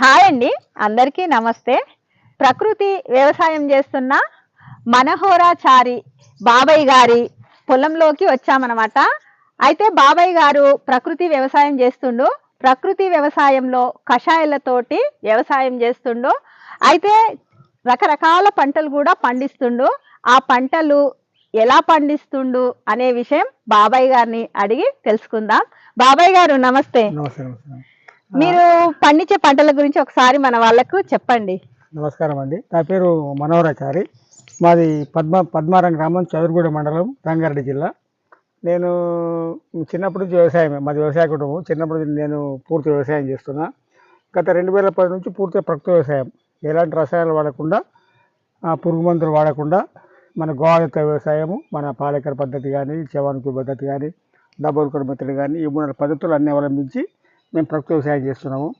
Hi అండి. అందరికీ నమస్తే. ప్రకృతి వ్యవసాయం చేస్తున్న మనహోరాచారి బాబాయ్ గారి పొలంలోకి వచ్చామన్నమాట. అయితే బాబాయ్ గారు ప్రకృతి వ్యవసాయం చేస్తుండు. ప్రకృతి వ్యవసాయంలో కషాయాలతోటి వ్యవసాయం చేస్తుండు. అయితే రకరకాల పంటలు కూడా పండిస్తుండు. ఆ పంటలు ఎలా పండిస్తుండు అనే విషయం బాబాయ్ గారిని అడిగి తెలుసుకుందాం. బాబాయ్ గారు నమస్తే. నమస్తే మీరు పండించే పంటల గురించి ఒకసారి మన వాళ్ళకు చెప్పండి. నమస్కారం అండి. నా పేరు మనోహరాచారి మాది పద్మ పద్మారం గ్రామం చదురుగూడ మండలం రంగారెడ్డి జిల్లా. నేను చిన్నప్పటి నుంచి వ్యవసాయమే. మాది వ్యవసాయ కుటుంబం. చిన్నప్పటి నుంచి నేను పూర్తి వ్యవసాయం చేస్తున్నా. గత రెండు వేల పది నుంచి పూర్తిగా ప్రకృతి వ్యవసాయం. ఎలాంటి రసాయనాలు వాడకుండా ఆ, పురుగు మందులు వాడకుండా మన గోవాయుత వ్యవసాయము మన పాలేకర పద్ధతి కానీ చవానికి పద్ధతి కానీ డబ్బులు మెత్తడి కానీ ఈ మూడు పద్ధతులు అన్ని అవలంబించి మేము ప్రకృతి వ్యవసాయం చేస్తున్నాము.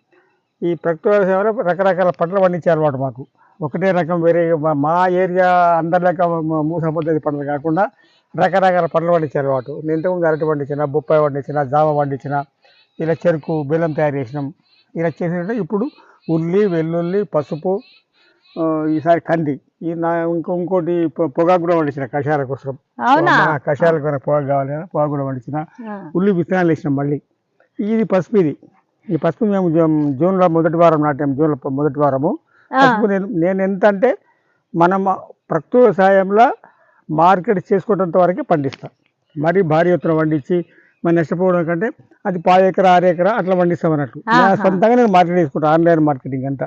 ఈ ప్రకృతి వ్యవసాయంలో రకరకాల పంటలు పండించే అలవాటు మాకు. ఒకటే రకం వేరే మా- ఏరియా అందరిలాగా మ- మూస పద్ధతి పంటలు కాకుండా రకరకాల పంటలు పండించే అలవాటు. నేను ఇంతకుముందు అరటి పండించిన బొప్పాయి పండించిన జామ పండించిన ఇలా చెరుకు బెల్లం తయారు చేసినాం. ఇలా చేసినట్టు ఇప్పుడు ఉల్లి వెల్లుల్లి పసుపు ఈసారి కంది. ఈ నా ఇంకో ఇంకోటి పొగాకు కూడా పండించిన కషాయాల కోసం. కషాయాలకు కూడా పొగాకు కావాలి పొగాకు కూడా పండించిన. ఉల్లి విత్తనాలు వేసినాం మళ్ళీ. ఇది పసుపు ఇది. ఈ పసుపు మేము జూన్ జూన్లో మొదటి వారం నాటాం జూన్లో మొదటి వారము. పసుపు నేను నేను ఎంత అంటే మనం ప్రకృతి వ్యవసాయంలో మార్కెట్ చేసుకున్నంత వరకే పండిస్తాం. మరీ భారీ ఎత్తున పండించి మరి నష్టపోవడం కంటే అది పావు ఎకరా ఆరు ఎకరా అట్లా పండిస్తాం అన్నట్టు. సొంతంగా నేను మార్కెట్ చేసుకుంటాను ఆన్లైన్ మార్కెటింగ్ అంతా.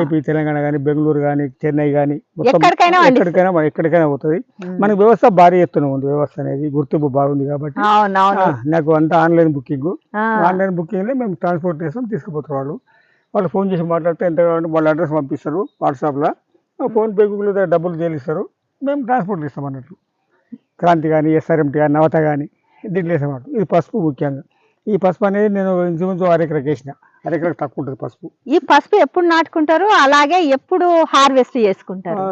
ఏపీ తెలంగాణ కానీ బెంగళూరు కానీ చెన్నై కానీ ఎక్కడికైనా. ఎక్కడికైనా ఎక్కడికైనా పోతుంది. మనకి వ్యవస్థ భారీ ఎత్తున ఉంది. వ్యవస్థ అనేది గుర్తింపు బాగుంది కాబట్టి. నాకు అంతా ఆన్లైన్ బుకింగ్. ఆన్లైన్ బుకింగ్లో మేము ట్రాన్స్పోర్ట్ చేస్తాం తీసుకుపోతారు వాళ్ళు. వాళ్ళు ఫోన్ చేసి మాట్లాడితే ఎంత కావాలంటే వాళ్ళ అడ్రస్ పంపిస్తారు వాట్సాప్లో. ఫోన్పే గూగుల్ డబ్బులు చెల్లిస్తారు మేము ట్రాన్స్పోర్ట్ చేస్తాం అన్నట్లు క్రాంతి కానీ ఎస్ఆర్ఎంటీ కానీ నవత కానీ దీంట్లో అన్నట్టు ఇది పసుపు ముఖ్యంగా. ఈ పసుపు అనేది నేను ఇంచుమించు అరెకరకు వేసిన. అరెకరకు తక్కువ ఉంటుంది పసుపు. ఈ పసుపు ఎప్పుడు నాటుకుంటారు? అలాగే ఎప్పుడు హార్వెస్ట్ చేసుకుంటారు?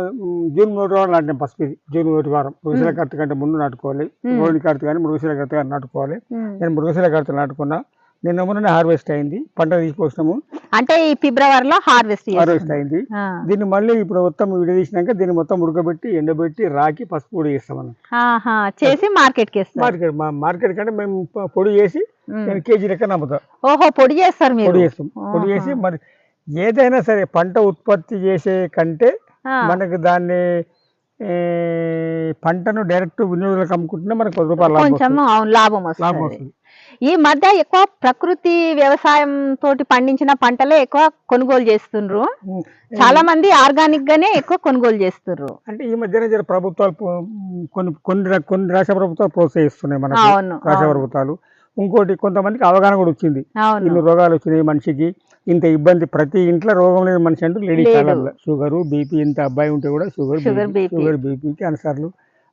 జూన్ మొదటి వారం నాటిన పసుపు ఇది. జూన్ మొదటి వారం. మృగశిల కార్తీ కంటే ముందు నాటుకోవాలి. రోహిణి కార్తీ కానీ మృగశిల కార్తీ కానీ నాటుకోవాలి. నేను మృగశిల కార్తీ నాటుకున్నా. నిన్న మొన్న హార్వెస్ట్ అయింది పంట తీసుకొచ్చినాము. అంటే ఈ ఫిబ్రవరిలో హార్వెస్ట్ హార్వెస్ట్ అయింది. దీన్ని మళ్ళీ ఇప్పుడు మొత్తం విడదీసినాక దీన్ని మొత్తం ఉడకబెట్టి ఎండబెట్టి రాకి పసుపు పొడి చేస్తాం చేసి మార్కెట్కి మార్కెట్ మార్కెట్ కంటే మేము పొడి చేసి. నేను కేజీ లెక్క నమ్ముతాం. ఓహో పొడి చేస్తారు పొడి చేస్తాం. పొడి చేసి. మరి ఏదైనా సరే పంట ఉత్పత్తి చేసే కంటే మనకి దాన్ని పంటను డైరెక్ట్ వినియోగులకు అమ్ముకుంటున్నా మనకు పది రూపాయలు లాభం కొంచెం లాభం వస్తుంది. ఈ మధ్య ఎక్కువ ప్రకృతి వ్యవసాయం తోటి పండించిన పంటలే ఎక్కువ కొనుగోలు చేస్తుండ్రు. చాలా మంది ఆర్గానిక్ గానే ఎక్కువ కొనుగోలు చేస్తుండ్రు. అంటే ఈ మధ్యన జర ప్రభుత్వాలు కొన్ని కొన్ని కొన్ని రాష్ట్ర ప్రభుత్వాలు ప్రోత్సహిస్తున్నాయి అవును రాష్ట్ర ప్రభుత్వాలు. ఇంకోటి కొంతమందికి అవగాహన కూడా వచ్చింది. ఇన్ని రోగాలు వచ్చినాయి మనిషికి. ఇంత ఇబ్బంది ప్రతి ఇంట్లో రోగం లేని మనిషి అంటూ లేడీ లేడు. కాలంలో. షుగర్ బీపీ ఇంత అబ్బాయి ఉంటే కూడా షుగర్ షుగర్, బీపీ. BP.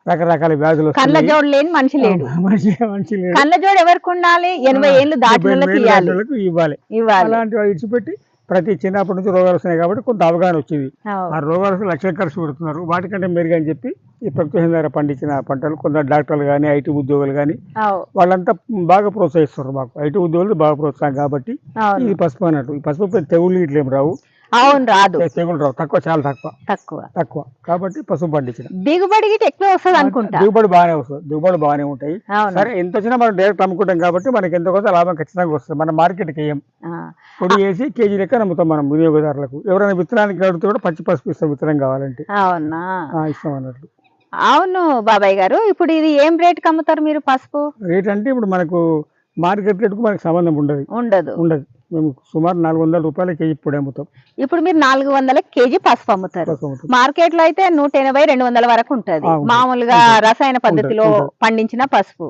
రకరకాల వ్యాధులు కళ్ళ వస్తున్నాయి. జోడు లేని మనిషి లేడు. మనిషి మనిషి లేడు. కళ్ళ జోడు ఎవరికి ఉండాలి? ఎనభై ఏళ్ళు ఎనిమిది ఇవ్వాలి. ఇవ్వాలి. అలాంటి ఇచ్చిపెట్టి ప్రతి చిన్నప్పటి నుంచి రోగాలు వస్తున్నాయి కాబట్టి కొంత అవగాహన వచ్చింది. ఆ రోగాలకు లక్షల ఖర్చు పెడుతున్నారు. వాటికంటే మెరుగు అని చెప్పి ఈ ప్రకృతి ద్వారా పండించిన పంటలు కొందరు డాక్టర్లు కానీ ఐటీ ఉద్యోగులు కానీ వాళ్ళంతా బాగా ప్రోత్సహిస్తారు మాకు. ఐటీ ఉద్యోగులు బాగా ప్రోత్సాహం కాబట్టి ఇది పసుపు అన్నట్టు. ఈ పసుపు తెగుళ్ళు ఇట్లా రావు. అవును రాదు. తెగులు రావు. తక్కువ చాలా తక్కువ. తక్కువ. తక్కువ. కాబట్టి పసుపు పండించిన దిగుబడి ఎక్కువ వస్తుంది అనుకుంటా. దిగుబడి బాగానే వస్తుంది. దిగుబడి బాగానే ఉంటాయి. సరే ఎంత వచ్చినా మనం డైరెక్ట్ అమ్ముకుంటాం కాబట్టి మనకి ఎంత కొంత లాభం ఖచ్చితంగా వస్తుంది. మన మార్కెట్కి వేయం ఆ, పొడి వేసి కేజీ లెక్క నమ్ముతాం మనం వినియోగదారులకు. ఎవరైనా విత్తనానికి అడిగితే కూడా పచ్చి పసుపు ఇస్తాం విత్తనం కావాలంటే. అవునా? ఇస్తాం అన్నట్లు. అవును బాబాయ్ గారు ఇప్పుడు ఇది ఏం రేట్కి అమ్ముతారు మీరు పసుపు? రేట్ అంటే ఇప్పుడు మనకు మార్కెట్ రేటుకు మనకు సంబంధం ఉండదు. ఉండదు. ఉండదు. మేము సుమారు నాలుగు వందల రూపాయల కేజీ పొడి అమ్ముతాం. ఇప్పుడు మీరు నాలుగు వందల కేజీ పసుపు అమ్ముతారు. మార్కెట్లో అయితే నూట ఎనభై రెండు వందల వరకు ఉంటది. మామూలుగా. రసాయన పద్ధతిలో. పండించిన పసుపు.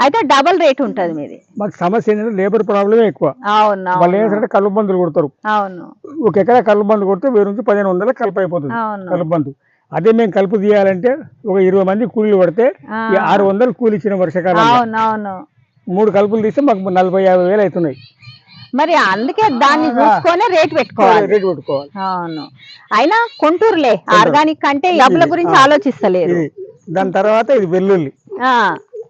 అయితే డబల్ రేట్ ఉంటది మీది. మాకు సమస్య ఏంటంటే లేబర్ ప్రాబ్లమే ఎక్కువ. అవును వాళ్ళు ఏంటంటే కలుపు మందులు కొడతారు. అవును. ఒక ఎకరా కలుపు మందు కొడితే వెయ్యి నుంచి పదిహేను వందల కలుపు అయిపోతుంది కలుపు మందు. అదే మేము కలుపు తీయాలంటే ఒక ఇరవై మంది కూలీలు పడితే ఆరు వందలు కూలి ఇచ్చిన వర్షాకాలం అవును అవును. మూడు కలుపులు తీస్తే మాకు నలభై యాభై వేలు అవుతున్నాయి. మరి అందుకే దాన్ని చూసుకొని రేట్ పెట్టుకోవాలి. రేటు పెట్టుకోవాలి. అవును. అయినా కొంటూరులే ఆర్గానిక్ అంటే డబ్బుల గురించి ఆ. ఆలోచిస్తలేరు. ఇది. దాని తర్వాత ఇది వెల్లుల్లి.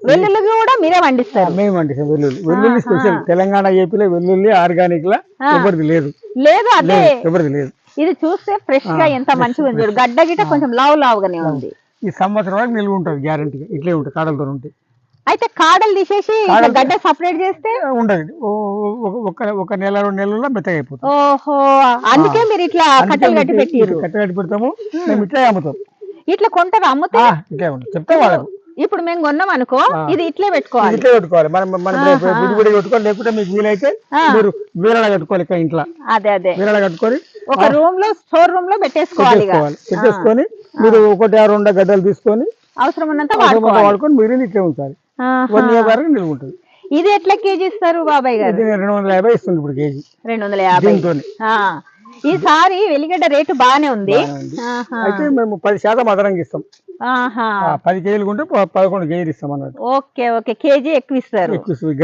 వెల్లుల్లి కూడా మీరే పండిస్తారు మేము అంటే వెల్లుల్లి. వెల్లుల్లి స్పెషల్. తెలంగాణ ఏపీలో వెల్లుల్లి ఆర్గానిక్ లా ఎవరిది లేదు. లేదు అదే. ఎవరిది లేదు. ఇది చూస్తే ఫ్రెష్గా ఎంత మంచిగా ఉంది గడ్డ గిట్ట కొంచెం లావు లావుగానే ఉంది. ఈ సంవత్సరం వరకు నిల్వ ఉంటుంది గ్యారంటీగా. ఇట్లే ఉంటుంది కాడలతో ఉంటాయి అయితే కాడలు తీసేసి గడ్డ సపరేట్ చేస్తే? ఉండదు. ఒక ఒక నెల రెండు నెలల్లో మెత్తగా అయిపోతుంది ఓహో అందుకే మీరు ఇట్లా కట్టలు కట్టి పెట్టిర్రు. కట్ట కట్టి పెడతాము. మేము ఇట్లే అమ్ముతాం. ఇట్లా కొంటారు అమ్ముతే? ఇట్లే చెప్తాం వాళ్ళకు ఇప్పుడు మేము కొన్నాం అనుకో ఇది ఇట్లే పెట్టుకోవాలి. ఇట్లే పెట్టుకోవాలి. మనం మనం విడివిడి పెట్టుకోవాలి లేకుంటే మీకు వీలైతే మీరు వీరలా కట్టుకోవాలి ఇక్కడ ఇంట్లో. అదే అదే. వీరలా కట్టుకొని ఒక రూమ్లో స్టోర్ రూమ్లో పెట్టేసుకోవాలి. పెట్టేసుకొని మీరు ఒకటి రెండు గడ్డలు తీసుకొని అవసరం ఉన్నంత వాడుకొని మీరు ఇట్లే ఉంచాలి. వన్ ఇయర్ వరకు నిల్వ ఉంటుంది. ఇది ఎట్లా కేజీ ఇస్తారు బాబాయ్ గారు? రెండు వందల యాభై ఇస్తుంది ఇప్పుడు కేజీ. రెండు వందల యాభై. ఈసారి వెలిగడ్డ రేటు బాగానే ఉంది. అయితే మేము పది శాతం అదనంగా ఇస్తాం. పది కేజీలు కొంటే పదకొండు కేజీలు ఇస్తాం అన్నట్టు. Okay okay. కేజీ ఎక్కువ ఇస్తారు.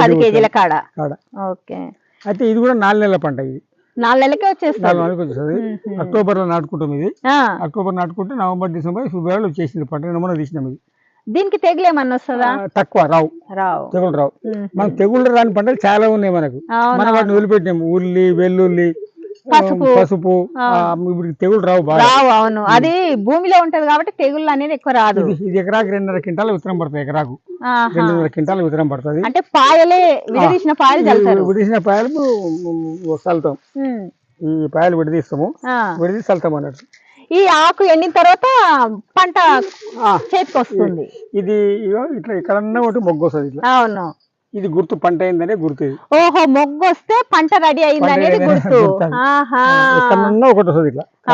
పది కేజీల కాడ. కాడ. ఓకే. అయితే ఇది కూడా నాలుగు నెలల పంట ఇది. నాలుగు నెలలకే వచ్చేస్తారు నాలుగు నెలలకు వచ్చేస్తుంది. అక్టోబర్లో నాటుకుంటాం ఇది. ఆ. అక్టోబర్ నాటుకుంటే నవంబర్ డిసెంబర్ ఫిబ్రవరిలో వచ్చేసింది పంట. నమూనా తీసినాం ఇది. దీనికి తెగులు ఏమన్నా వస్తుందా తక్కువ రావు. రావు. తెగులు రావు. మనకు తెగుళ్ళు రాని పంటలు చాలా ఉన్నాయి మనకు. మనం వాటిని వదిలిపెట్టినాము ఉల్లి వెల్లుల్లి పసుపు. ఇప్పుడు తెగులు రావు బాగా. రావు అవును. అది భూమిలో ఉంటది కాబట్టి తెగుళ్ళు అనేది ఎక్కువ రాదు. ఇది ఎకరాకు రెండున్నర క్వింటాల విత్తనం పడుతుంది ఎకరాకు. రెండున్నర క్వింటాల విత్తనం పడుతుంది. అంటే పాయలే విడదీసిన పాయలు విడిసిన పాయలు చల్లుతాం. ఈ పాయలు విడదీస్తాము. విడదీసి చల్లుతాం అన్నట్టు. ఈ ఆకు ఎండిన తర్వాత పంట చేతికి వస్తుంది ఇది ఇట్లా ఎక్కడన్నా ఒకటి మొగ్గు వస్తుంది ఇట్లా. అవును. ఇది గుర్తు పంట అయిందనే గుర్తు ఓహో మొగ్గు వస్తే పంట రెడీ అయింది అనేది గుర్తు.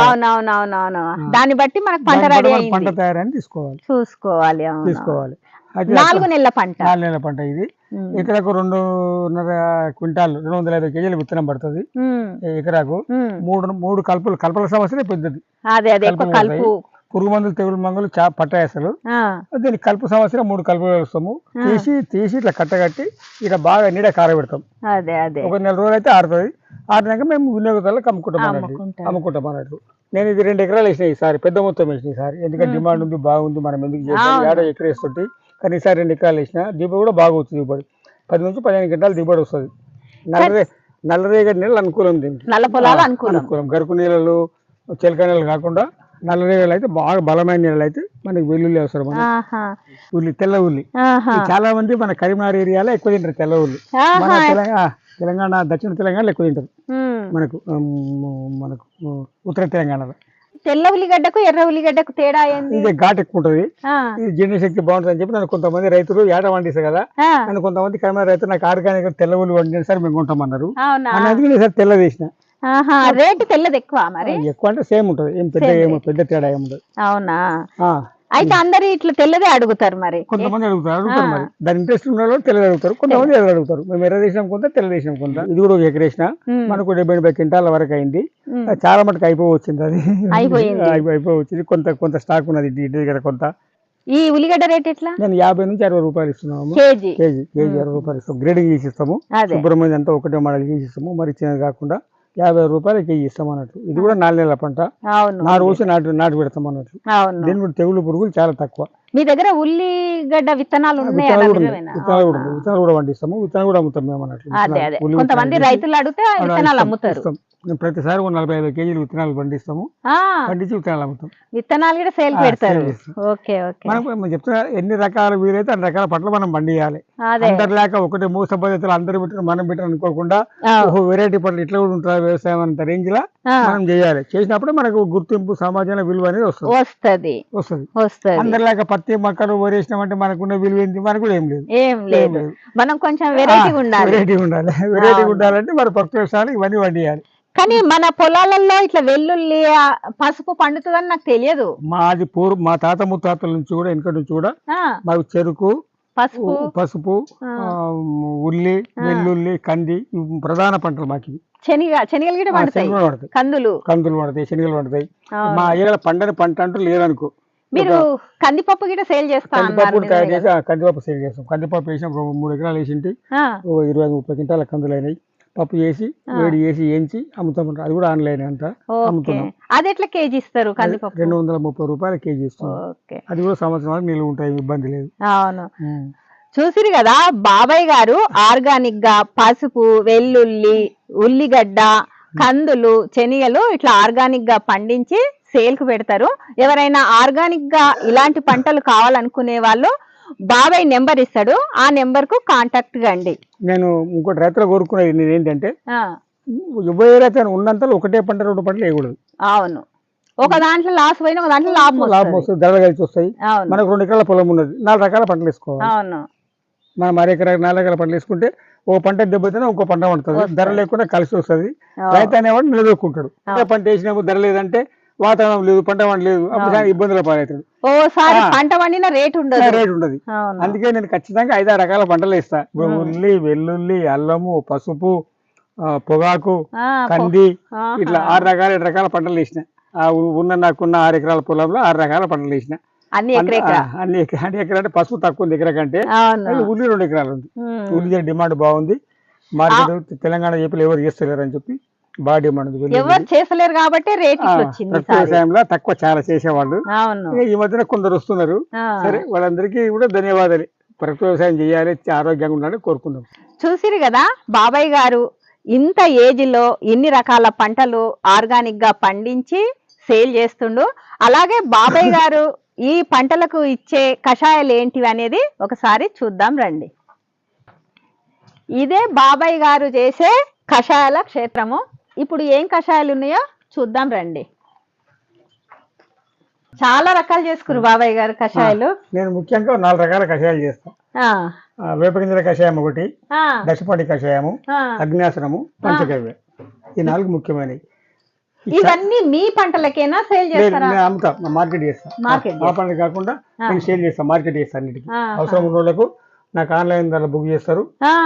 అవునవునవునవును. దాన్ని బట్టి మనకు పంట రెడీ పంట తయారని తీసుకోవాలి. చూసుకోవాలి తీసుకోవాలి. నాలుగు నెలల పంట. నాలుగు నెలల పంట ఇది. ఎకరాకు రెండున్నర క్వింటాల్ రెండు వందల యాభై కేజీలు విత్తనం పడుతుంది. ఎకరాకు. మూడు మూడు కలుపులు కలుపుల సమస్యనే పెద్దది. అదే అదే ఎక్కువ కలుపులు కలుపు. పురుగు మందులు తెగులు మందులు చా పట్టాయసలు ఆ, దీనికి కలుపు సమస్య మూడు కలుపులు వేస్తాము. తీసి తీసి ఇట్లా కట్టగట్టి ఇట్లా బాగా నీడ కారబెడతాం. ఒక నెల రోజులు అయితే ఆరుతుంది. ఆరినాక మేము వినియోగదారులకు అమ్ముకుంటాం. అమ్ముకుంటాం అన్నట్టు. నేను ఇది రెండు ఎకరాలు వేసిన ఈసారి పెద్ద మొత్తం వేసిన ఈసారి. ఎందుకంటే డిమాండ్ ఉంది బాగుంది మనం ఎందుకు చేస్తాం? ఏడో ఎకర వేస్తుంటే కానీ ఈసారి రెండు ఎకరాలు వేసిన దిగుబడి కూడా బాగా వచ్చింది దిగుబడి. పది నుంచి పదిహేను గంటలు దిగుబడి వస్తుంది. నల్లరే నల్లరేగడి నీళ్ళు అనుకూలం దీనికి. నల్ల పొలాలు అనుకూలం. అనుకూలం. గరుకు నీళ్ళలు చిలక నీళ్ళు కాకుండా నల్లరేగలు అయితే బాగా బలమైన నీళ్ళు అయితే మనకి వెల్లుల్లి అవసరం ఉల్లి తెల్ల ఉల్లి. చాలా మంది మన కరీంనగర్ ఏరియాలో ఎక్కువ తింటారు తెల్ల ఉల్లి. మన తెలంగాణ తెలంగాణ దక్షిణ తెలంగాణలో ఎక్కువ తింటారు. మనకు మనకు ఉత్తర తెలంగాణలో. తెల్ల ఉల్లిగడ్డకు ఎర్ర ఉల్లిగడ్డకు తేడా ఏంది? ఇది ఘాట్ ఎక్కువ ఉంటుంది ఇది జీర్ణశక్తి బాగుంటుంది అని చెప్పి నన్ను కొంతమంది రైతులు ఏట వండిస్తారు కదా. నన్ను కొంతమంది కరీంనగర్ రైతులు నాకు ఆర్గానిక్ తెల్ల ఉల్లి వండిన సార్ మేము కొంటామన్నారు. అందుకే నేను సార్ తెల్ల తీసిన రేటు తెల్లది ఎక్కువ మరి? ఎక్కువ అంటే సేమ్ ఉంటుంది. ఏం పెద్ద ఏమో పెద్ద తేడా ఏముండదు అవునా? అయితే అందరు ఇట్లా తెల్లదే అడుగుతారు మరి. కొంతమంది అడుగుతారు అడుగుతారు మరి. దాని ఇంట్రెస్ట్ ఉన్న వాళ్ళు తెల్ల అడుగుతారు కొంతమంది ఎర్ర అడుగుతారు. మేము ఎర్ర దేశం కొంత తెల్ల దేశం కొంత. ఇది కూడా ఒక ఎకరేసిన మనకు డెబ్బై ఎనభై క్వింటాల వరకు అయింది. చాలా మటుకు అయిపోవచ్చింది అది. అయిపోయింది. కొంత కొంత స్టాక్ ఉన్నది ఇంటి దగ్గర కొంత. ఈ ఉల్లిగడ్డ రేట్ ఎట్లా? నేను యాభై నుంచి అరవై రూపాయలు ఇస్తున్నాము కేజీ. కేజీ కేజీ అరవై రూపాయలు ఇస్తాం గ్రేడింగ్ చేసి ఇస్తాము సుబ్రహ్మణ్యం అంతా ఒకటే మోడల్ చేసి ఇస్తాము మరి చిన్నది కాకుండా యాభై రూపాయలు కేజీ ఇస్తాం అన్నట్టు ఇది కూడా నాలుగు నెలల పంట. నారు పోసి నాటు నాటు పెడతాం అన్నట్టు అవును. దీని కూడా తెగులు పురుగులు చాలా తక్కువ. మీ దగ్గర ఉల్లిగడ్డ విత్తనాలు విత్తనాలు కూడా? విత్తనాలు కూడా విత్తనాలు కూడా పండిస్తాము. విత్తనాలు కూడా అమ్ముతాం మేము అన్నట్లు కొంతమంది రైతులు అడిగితే విత్తనాలు అమ్ముతారు. ప్రతిసారి ఒక నలభై ఐదు కేజీలు విత్తనాలు పండిస్తాము. పండించి విత్తనాలు అమ్ముతాం. విత్తనాలు కూడా సేల్ పెడతారు. Okay okay. మనం మనం చెప్తున్నా ఎన్ని రకాల వీలైతే అన్ని రకాల పంటలు మనం పండియాలి. అదే. అందరు లేక ఒకటే మూస పద్ధతులు అందరు పెట్టిన మనం పెట్టిన అనుకోకుండా వెరైటీ పంటలు ఇట్లా కూడా ఉంటుంది వ్యవసాయం అంత రేంజ్ లా మనం చేయాలి. చేసినప్పుడు మనకు గుర్తింపు సమాజంలో విలువ అనేది వస్తుంది. వస్తది. వస్తుంది. వస్తది. అందరు లేక పత్తి మొక్కలు వరేసినామంటే మనకున్న విలువ ఏంటి? మనకు కూడా ఏం లేదు. ఏం లేదు. మనం కొంచెం వెరైటీ ఉండాలి. వెరైటీ ఉండాలి. వెరైటీ ఉండాలంటే మరి ప్రకృతి వ్యవసాయాలు ఇవన్నీ పండియాలి. కానీ మన పొలాలలో ఇట్లా వెల్లుల్లి ఆ, పసుపు పండుతుందని నాకు తెలియదు. మాది పూర్వ మా తాత ముత్తాతల నుంచి కూడా వెనక నుంచి కూడా ఆ. మాకు చెరుకు పసుపు. ఉ- పసుపు ఆ. ఆ, ఉల్లి వెల్లుల్లి కంది ఇవి ప్రధాన పంటలు మాకు ఇవి. శనిగ శనిగలు కూడా ఆ, పండుతాయి. శనగలు పడతాయి. కందులు. కందులు పడతాయి శనగలు పడతాయి. అవును. మా ఏళ్ళ పండని పంట అంటూ లేదనుకో. మీరు కందిపప్పు గిట్ట సేల్ చేస్తా అన్నారు కందిపప్పు తయారు నిజమే చేసి ఆ కందిపప్పు సేల్ చేస్తాం. కందిపప్పు వేసినాం మూడు ఎకరాలు వేసింటి. ఆ, ఓ ఇరవై మూడు క్వింటాల కందులు అయినాయి. పప్పు చేసి వేడి చేసి వేయించి అమ్ముతాం అది కూడా ఆన్లైన్ అంట. అమ్ముతున్నాం. అది ఎట్లా కేజీ ఇస్తారు కందిపప్పు? రెండు వందల ముప్పై రూపాయలు కేజీ ఓకే. అది కూడా సంవత్సరం నిలువ ఉంటాయి ఇబ్బంది లేదు. అవును. చూసిరు కదా బాబాయ్ గారు ఆర్గానిక్గా పసుపు వెల్లుల్లి ఉల్లిగడ్డ కందులు శనగలు ఇట్లా ఆర్గానిక్గా పండించి సేల్కు పెడతారు. ఎవరైనా ఆర్గానిక్గా ఇలాంటి పంటలు కావాలనుకునే వాళ్ళు బాబాయ్ నెంబర్ ఇస్తాడు. ఆ నెంబర్కు కాంటాక్ట్ కండి నేను ఇంకోటి రైతులు కోరుకునేది ఏంటంటే ఉభయ రైతు ఉన్నంతలో ఒకటే పంట రెండు పంటలు వేయకూడదు. అవును. ఒక దాంట్లో లాస్ పోయిన ఒక దాంట్లో లాభం లాభం వస్తది. ధరలు కలిసి వస్తాయి. మనకు రెండు ఎకరాల పొలం ఉన్నది నాలుగు రకాల పంటలు వేసుకోవాలి. అవును. మనం అర ఎకరా నాలుగు ఎకరాల పంటలు వేసుకుంటే ఒక పంట దెబ్బతినే ఇంకో పంట పడుతుంది. ధర లేకుండా కలిసి వస్తుంది. రైతు అనేవాడు నిలదొక్కుంటాడు. పంట వేసినప్పుడు ధర లేదంటే వాతావరణం లేదు పంట పంట లేదు అప్పుడు చాలా ఇబ్బందుల ఓసారి. పంట పండిన రేట్ ఉండదు. రేట్ ఉండదు. అందుకే నేను ఖచ్చితంగా ఐదారు రకాల పంటలు మ్మ్. ఉల్లి వెల్లుల్లి అల్లము పసుపు పొగాకు కంది. ఇట్లా ఆరు రకాల ఏడు రకాల పంటలు వేసిన. ఉన్న నాకున్న ఆరు ఎకరాల పొలంలో ఆరు రకాల పంటలు వేసిన. అన్ని అన్ని ఎకరా అంటే పసుపు తక్కువ ఉంది ఎకరా కంటే. ఉల్లి రెండు ఎకరాలు ఉంది. ఉల్లి డిమాండ్ బాగుంది. మార్కెట్ తెలంగాణ ఏపీలో ఎవరు చేస్తలేరు అని చెప్పి ఉంది ఉల్లి. ఎవరు చేసలేరు కాబట్టి రేట్. వ్యవసాయంలో తక్కువ చాలా చేసేవాళ్ళు. ఈ మధ్యన కొందరు వస్తున్నారు. సరే వాళ్ళందరికీ కూడా ధన్యవాదాలు. ప్రకృతి వ్యవసాయం చేయాలి ఆరోగ్యంగా ఉండాలని కోరుకుందాం. చూసిరు కదా బాబాయ్ గారు ఇంత ఏజ్లో ఇన్ని రకాల పంటలు ఆర్గానిక్గా పండించి సేల్ చేస్తుండు. అలాగే బాబాయ్ గారు ఈ పంటలకు ఇచ్చే కషాయాలు ఏంటివి అనేది ఒకసారి చూద్దాం రండి. ఇదే బాబాయ్ గారు చేసే కషాయాల క్షేత్రము. ఇప్పుడు ఏం కషాయాలు ఉన్నాయో చూద్దాం రండి. చాలా రకాలు చేసుకురు బాబాయ్ గారు కషాయాలు. నేను ముఖ్యంగా నాలుగు రకాల కషాయాలు చేస్తాను వేపగింజల కషాయం ఒకటి దశపాటి కషాయము. అగ్నాసనము పంచగవ్య ఈ నాలుగు ముఖ్యమైనవి. ఇవన్నీ మీ పంటలకేనా సేల్ చేస్తారా? అమ్ముతా మార్కెట్ చేస్తా. మా పంట కాకుండా నేను సేల్ చేస్తాను మార్కెట్ చేస్తాను అన్నిటికీ. అవసరం ఉన్న వాళ్ళకు నాకు ఆన్లైన్ ద్వారా బుక్ చేస్తారు.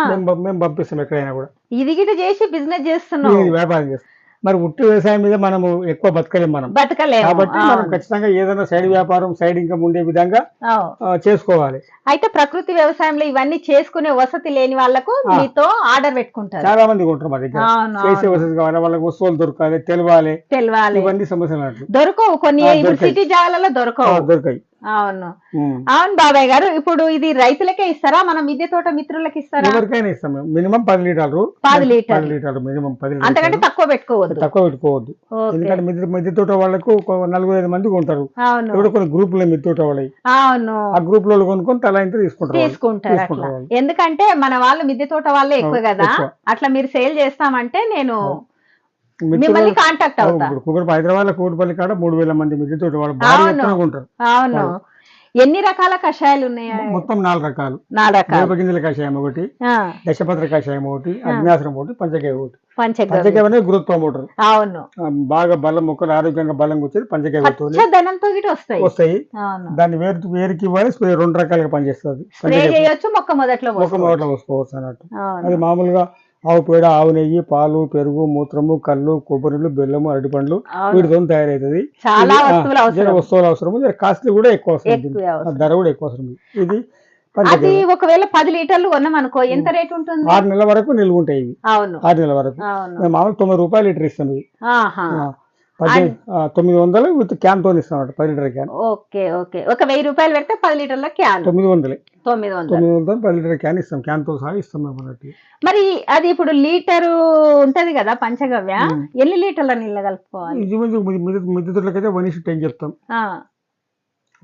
మేము పంపిస్తాం ఎక్కడైనా కూడా. ఇది గిట చేసి బిజినెస్ చేస్తున్నావు. ఇది వ్యాపారం చేస్తాం. మరి ఉట్టి వ్యవసాయం మీద మనము ఎక్కువ బతకలేం మనం. బతకలేము. కాబట్టి మనం. ఖచ్చితంగా ఏదైనా సైడ్ వ్యాపారం సైడ్ ఇన్కమ్ ఉండే విధంగా చేసుకోవాలి. అయితే ప్రకృతి వ్యవసాయంలో ఇవన్నీ చేసుకునే వసతి లేని వాళ్ళకు. మీతో ఆర్డర్ పెట్టుకుంటారు. చాలా మంది కొంటారు మా దగ్గర. చేసే. వసతి కావాలి? వాళ్ళకి వస్తువులు దొరకాలి తెలవాలి తెలవాలి ఇవన్నీ సమస్యలు దొరకవు. కొన్ని. సిటీ జాగాలలో దొరకవు. దొరకాయి. అవును. అవును బాబాయ్ గారు ఇప్పుడు ఇది రైతులకే ఇస్తారా? మన మిద్దె తోట మిత్రులకి ఇస్తారా? ఎవరికైనా ఇస్తాం మినిమం పది లీటర్లు. పది లీటర్లు. పది లీటర్లు. మినిమం పది అంతకంటే తక్కువ పెట్టుకోవద్దు. తక్కువ పెట్టుకోవద్దు. ఎందుకంటే మిద్దె మిద్దె తోట వాళ్ళకు నలుగురు ఐదు మంది కొంటారు. అవును. ఎవరో కొన్ని గ్రూపులు మిద్దె తోట వాళ్ళవి. అవును. ఆ గ్రూప్లో కొనుక్కొని తలా ఇంత తీసుకుంటారు. తీసుకుంటారు. ఎందుకంటే మన వాళ్ళు మిద్దె తోట వాళ్ళే ఎక్కువ కదా. అట్లా మీరు సేల్ చేస్తామంటే నేను మిమ్మల్ని కాంటాక్ట్ అవుతా. ఇప్పుడు హైదరాబాద్లో కూడిపల్లి కాడ మూడు వేల మంది మిద్దె తోట వాళ్ళు భారీ అవును. ఎత్తున కొంటారు అవును. ఎన్ని రకాల కషాయాలు ఉన్నాయా? మొత్తం నాలుగు రకాలు. నాలుగు రకాలు. వేపగింజల కషాయం ఒకటి దశపత్ర కషాయం ఒకటి అగ్నాసనం ఒకటి పంచకేయ ఒకటి. పంచకేయ అనేది గ్రోత్ ప్రమోటర్ అవును. బాగా బలం మొక్కలు ఆరోగ్యంగా బలంగా వచ్చేది పచ్చదనంతో గిట వస్తాయి. వస్తాయి. దాన్ని వేరు వేరుకి ఇవ్వాలి స్ప్రే రెండు రకాలుగా పనిచేస్తుంది. మొక్క మొదట్లో పోసుకోవచ్చు. మోటార్ పోసుకోవచ్చు అన్నట్టు. అది మామూలుగా ఆవు పేడ ఆవు నెయ్యి పాలు పెరుగు మూత్రము కళ్ళు కొబ్బరిలు బెల్లము అరటిపండ్లు. వీటితో తయారవుతుంది చాలా వస్తువులు అవసరం. కాస్ట్లీ కూడా ఎక్కువ అవసరం. ధర కూడా ఎక్కువ అవసరం. ఇది అది ఒకవేళ పది లీటర్లు కొన్నాం అనుకో ఎంత రేట్ ఉంటుంది? ఆరు నెలల వరకు నిల్వ ఉంటాయి ఇవి. ఆరు నెలల వరకు. మామూలు తొమ్మిది రూపాయలు లీటర్ ఇస్తాం పద్దెనిమిది తొమ్మిది వందలు విత్ క్యాన్తో ఇస్తాం అన్నమాట పది లీటర్ క్యాన్. Okay okay. ఒక వెయ్యి రూపాయలు పెడితే పది లీటర్ల క్యాన్. తొమ్మిది వందలే. తొమ్మిది వందలు. తొమ్మిది వందలు పది లీటర్ క్యాన్ ఇస్తాం. క్యాన్తో సహా ఇస్తాం మేము అన్నట్టు. మరి అది ఇప్పుడు లీటరు ఉంటది కదా పంచగవ్య. ఎన్ని లీటర్ల నీళ్ళ కలుపుకోవాలి? మిద్దె వన్ టెన్ చెప్తాం.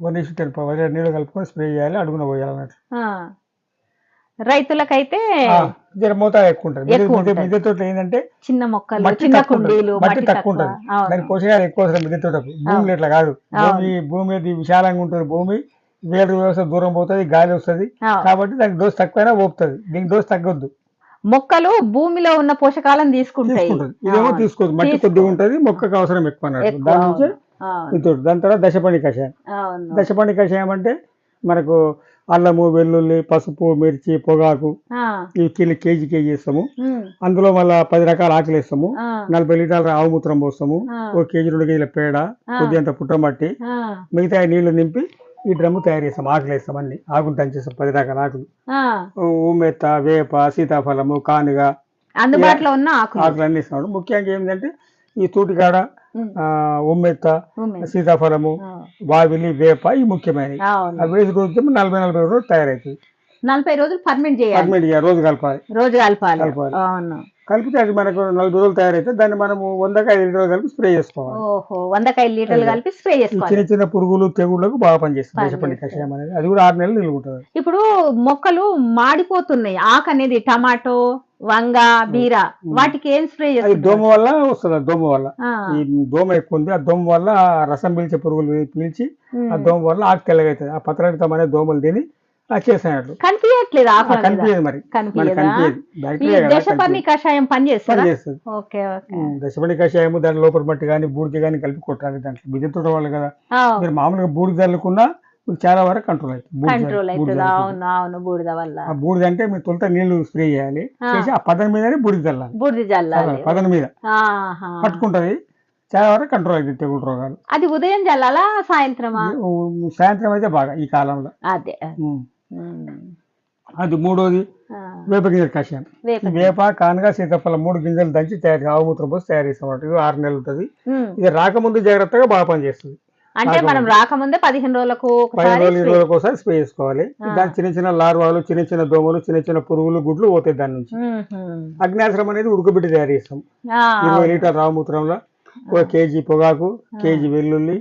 వన్ ఇష్యూ టెన్ నీళ్ళు కలుపుకొని స్ప్రే చేయాలి అడుగున పోయాలి అన్నట్టు. ఆ. రైతులకైతే జర ఎక్కువ ఉంటుంది మిద్దె- తోట ఏంటంటే చిన్న మొక్కలు మట్టి చిన్న తక్కువ ఉంటుంది. కుండీలు మట్టి మట్టి తక్కువ. తక్కువ ఉంటుంది అవును. దాని పోషకాలు ఎక్కువ మిద్దె తోటకు. భూమిలో ఇట్లా కాదు. భూమి విశాలంగా ఉంటుంది భూమి. వేరు వ్యవస్థ దూరం పోతుంది గాలి వస్తుంది. కాబట్టి దానికి డోస్ తక్కువైనా పోతుంది దీనికి డోస్ తగ్గొద్దు. మొక్కలు భూమిలో ఉన్న పోషకాలను తీసుకుంటాయి. ఇదేమో. తీసుకోదు. మట్టి. కొద్దిగా ఉంటుంది మొక్కకు అవసరం ఎక్కువ అన్నట్టు. దాని నుంచి దాని తర్వాత దశపండి కషాయం. దశపండి కషాయం అంటే మనకు అల్లము వెల్లుల్లి పసుపు మిర్చి పొగాకు ఇవి కిలో కేజీ కేజీ ఇస్తాము ఉమ్, అందులో మళ్ళీ పది రకాల ఆకులు ఇస్తాము ఆ, నలభై లీటర్ల ఆవు మూత్రం పోస్తాము. ఒక కేజీ రెండు కేజీల పేడ. కొద్దిగంత పుట్టమట్టి మిగతా నీళ్ళు నింపి ఈ డ్రమ్ము తయారు చేస్తాం ఆకులు వేస్తాం అన్ని. ఆకులు దంచేస్తాం పది రకాల ఆకులు. ఉమ్మెత్త వేప సీతాఫలము కానుగ అందుబాటులో ఉన్న ఆకులు. ఆకులు అన్ని ఇస్తాడు ముఖ్యంగా ఏంటంటే ఈ తూటికాడ ఉమ్మెత్త ఉమ్మె. సీతాఫలము వావిలి వేప ఇవి ముఖ్యమైనవి. అవి వేసి రోజు నలభై నలభై రోజులు తయారవుతుంది నలభై రోజులు పర్మనెంట్ చేయాలి. రోజు కలపాలి. రోజు కలపాలి. కలపాలి. అవును. కలిపితే అది మనకు నలభై రోజులు తయారైతే దాన్ని మనము వందకి ఐదు లీటర్లు కలిపి స్ప్రే చేసుకోవాలి. ఓహో వందకి ఐదు లీటర్లు. కలిపి స్ప్రే చేసుకోవాలి. చిన్న చిన్న పురుగులు తెగుళ్ళకు బాగా పనిచేస్తుంది. దేశపల్లి కషాయం అనేది. అది కూడా ఆరు నెలలు నిలువ ఉంటుంది. ఇప్పుడు మొక్కలు మాడిపోతున్నాయి. ఆకు అనేది టమాటో వంగ బీర. వాటికి ఏం స్ప్రే చేస్తారు దోమ వల్ల వస్తుంది దోమ వల్ల. ఈ దోమ ఎక్కువ ఉంది ఆ దోమ వల్ల రసం పీల్చే పురుగులు పీల్చి ఆ దోమ వల్ల ఆకు తెల్లగా అవుతుంది. ఆ పత్రాడితం అనే దోమలు తిని కనిపించట్లేదు. కనిపించదు మరి. కనిపించదా? దశపర్ణి. కషాయం పని చేస్తుంది ఓకే కషాయము దాని లోపల మట్టి కానీ బూడిద కానీ కలిపి కొట్టాలి దాంట్లో. బిజెత్తుడం వల్ల కదా. మీరు మామూలుగా బూడిద చల్లుకున్నా చాలా వరకు కంట్రోల్ అవుతుంది. బూడిద- కంట్రోల్ బూడిద అవుతుంది. చల్లుకుంటే. అవును అవును బూడిద వల్ల. ఆ బూడిద అంటే మీరు తొలుత నీళ్ళు స్ప్రే చేయాలి. ఆ. చేసి ఆ పదం మీదనే బూడిద చల్లాలి. బూడిద చల్లాలి. పదం మీద. పట్టుకుంటది. చాలా వరకు కంట్రోల్ అవుతుంది తెగులు రోగాలు. అది ఉదయం చల్లాలా సాయంత్రమా? ఈ- సాయంత్రం అయితే బాగా ఈ కాలంలో. అదే. అది మూడోది వేప గింజల కషాయం. వేప కానగా సీతాఫలం మూడు గింజలు దంచి తయారు ఆవుమూత్రం పోసి తయారు చేస్తాం ఇది ఆరు నెలలు ఉంటుంది. ఇది రాకముందు జాగ్రత్తగా బాగా పనిచేస్తుంది. అంటే మనం రాకముందే పదిహేను రోజులకు పది ఒకసారి రోజులు ఇరవై రోజులకు ఒకసారి స్ప్రే చేసుకోవాలి. దాని చిన్న చిన్న లార్వాలు చిన్న చిన్న దోమలు చిన్న చిన్న పురుగులు గుడ్లు పోతాయి దాని నుంచి. అగ్నాశ్రం అనేది ఉడకబెట్టి తయారు చేస్తాం ఇరవై. లీటర్ రామూత్రంలో ఒక కేజీ పొగాకు కేజీ వెల్లుల్లి.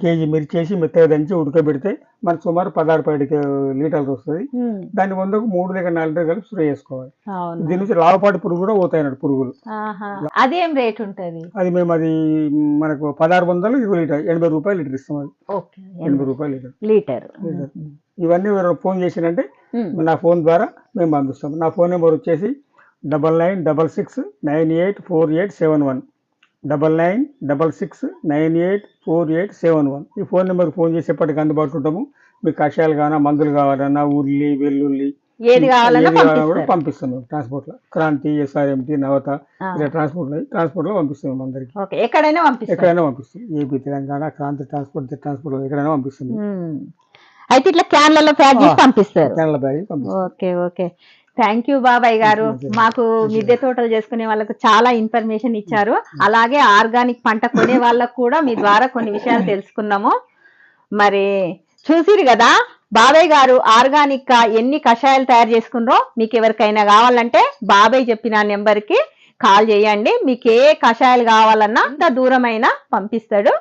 కేజీ మిర్చి వేసి మెత్తగా దంచి ఉడకబెడితే మనకు సుమారు పదహారు పదిహేడు లీటర్లు వస్తుంది. దాని వందకు మూడు లేక నాలుగు లీటర్ కలిపి స్ప్రే చేసుకోవాలి. దీని నుంచి లావపాటి పురుగు కూడా పోతాయి పురుగులు. అదేం రేట్ ఉంటది? అది మేము అది మనకు పదహారు వందలు ఇరవై లీటర్ ఎనభై రూపాయలు లీటర్ ఇస్తాం అది. ఎనభై రూపాయలు లీటర్. లీటర్. ఇవన్నీ ఫోన్ చేసినంటే. నా ఫోన్ ద్వారా మేము పంపిస్తాం నా ఫోన్ నెంబర్ వచ్చేసి double nine double six nine eight four eight seven one. Double nine double six nine eight four eight seven one. ఈ ఫోన్ నెంబర్కి ఫోన్ చేసి ఎప్పటికి అందుబాటులో ఉంటాము. మీకు కషాయాలు కావాలన్నా మందులు కావాలన్నా ఉల్లి వెల్లుల్లి ఏది కావాలన్నా కూడా పంపిస్తారు పంపిస్తాం. మేము ట్రాన్స్పోర్ట్లో. క్రాంతి ఎస్ఆర్ఎంటి నవత. ఇలా ట్రాన్స్పోర్ట్ ట్రాన్స్పోర్ట్లో పంపిస్తాం మేము అందరికి. ఎక్కడైనా పంపిస్తారు ఎక్కడైనా పంపిస్తాం. AP Telangana Kranti transport transport ఎక్కడైనా పంపిస్తాం ఉమ్. అయితే ఇట్లా క్యాన్లలో ప్యాక్ చేసి. పంపిస్తారు. బ్యాగ్ పంపిస్తాం. Okay okay. థ్యాంక్ యూ బాబాయ్ గారు. మాకు మిద్దె తోటలు చేసుకునే వాళ్ళకు చాలా ఇన్ఫర్మేషన్ ఇచ్చారు. అలాగే ఆర్గానిక్ పంట కొనే వాళ్ళకు కూడా మీ ద్వారా కొన్ని విషయాలు తెలుసుకున్నాము. మరి చూసిరు కదా బాబాయ్ గారు ఆర్గానిక్గా ఎన్ని కషాయాలు తయారు చేసుకున్నారో మీకు ఎవరికైనా కావాలంటే బాబాయ్ చెప్పిన నెంబర్కి కాల్ చేయండి. మీకు ఏ కషాయాలు కావాలన్నా అంత దూరమైనా పంపిస్తాడు.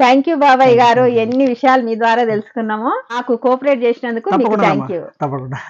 థ్యాంక్ యూ బాబాయ్ గారు. ఎన్ని విషయాలు మీ ద్వారా తెలుసుకున్నాము నాకు కోఆపరేట్ చేసినందుకు మీకు థ్యాంక్ యూ. తప్పకుండా.